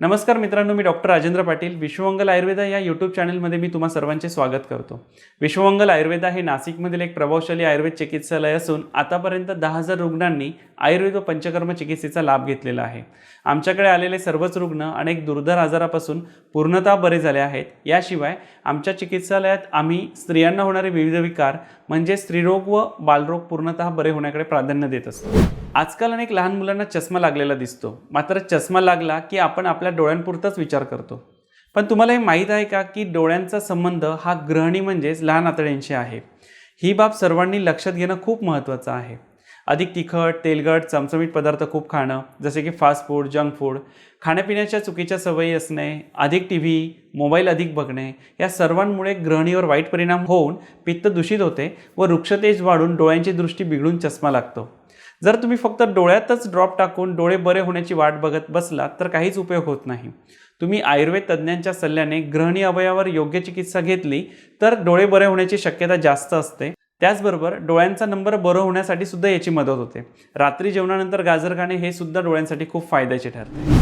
नमस्कार मित्रांनो मी डॉक्टर राजेंद्र पाटील. विश्वमंगल आयुर्वेदा या यूट्यूब चॅनलमध्ये मी तुम्हा सर्वांचे स्वागत करतो. विश्वमंगल आयुर्वेदा हे नाशिकमधील एक प्रभावशाली आयुर्वेद चिकित्सालय असून आतापर्यंत दहा हजार रुग्णांनी आयुर्वेद व पंचकर्म चिकित्सेचा लाभ घेतलेला आहे. आमच्याकडे आलेले सर्वच रुग्ण अनेक दुर्धर आजारापासून पूर्णतः बरे झाले आहेत. याशिवाय आमच्या चिकित्सालयात आम्ही स्त्रियांना होणारे विविध विकार म्हणजे स्त्रीरोग व बालरोग पूर्णतः बरे होण्याकडे प्राधान्य देत असतो. आजकाल अनेक लहान मुलांना चष्मा लागलेला दिसतो. मात्र चष्मा लागला की आपण आपल्या डोळ्यांपुरताच विचार करतो. पण तुम्हाला हे माहीत आहे का की डोळ्यांचा संबंध हा ग्रहणी म्हणजेच लहान आतड्यांशी आहे. ही बाब सर्वांनी लक्षात घेणं खूप महत्त्वाचं आहे. अधिक तिखट तेलकट चमचमीत पदार्थ खूप खाणं जसे की फास्ट फूड जंक फूड खाण्यापिण्याच्या चुकीच्या सवयी असणे अधिक टी व्ही मोबाईल अधिक बघणे या सर्वांमुळे ग्रहणीवर वाईट परिणाम होऊन पित्त दूषित होते व वृक्षतेज वाढून डोळ्यांची दृष्टी बिघडून चष्मा लागतो. जर तुम्ही फक्त डोळ्यातच ड्रॉप टाकून डोळे बरे होण्याची वाट बघत बसलात तर काहीच उपयोग होत नाही. तुम्ही आयुर्वेद तज्ज्ञांच्या सल्ल्याने ग्रहणी अवयवावर योग्य चिकित्सा घेतली तर डोळे बरे होण्याची शक्यता जास्त असते. त्याचबरोबर डोळ्यांचा नंबर बरं होण्यासाठी सुद्धा याची मदत होते. रात्री जेवणानंतर गाजर खाणे हे सुद्धा डोळ्यांसाठी खूप फायद्याचे ठरते.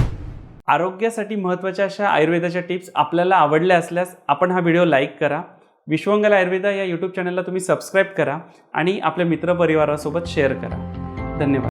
आरोग्यासाठी महत्त्वाच्या अशा आयुर्वेदाच्या टिप्स आपल्याला आवडल्या असल्यास आपण हा व्हिडिओ लाईक करा. विश्वंगल आयुर्वेदा या यूट्यूब चॅनलला तुम्ही सबस्क्राईब करा आणि आपल्या मित्रपरिवारासोबत शेअर करा. धन्यवाद.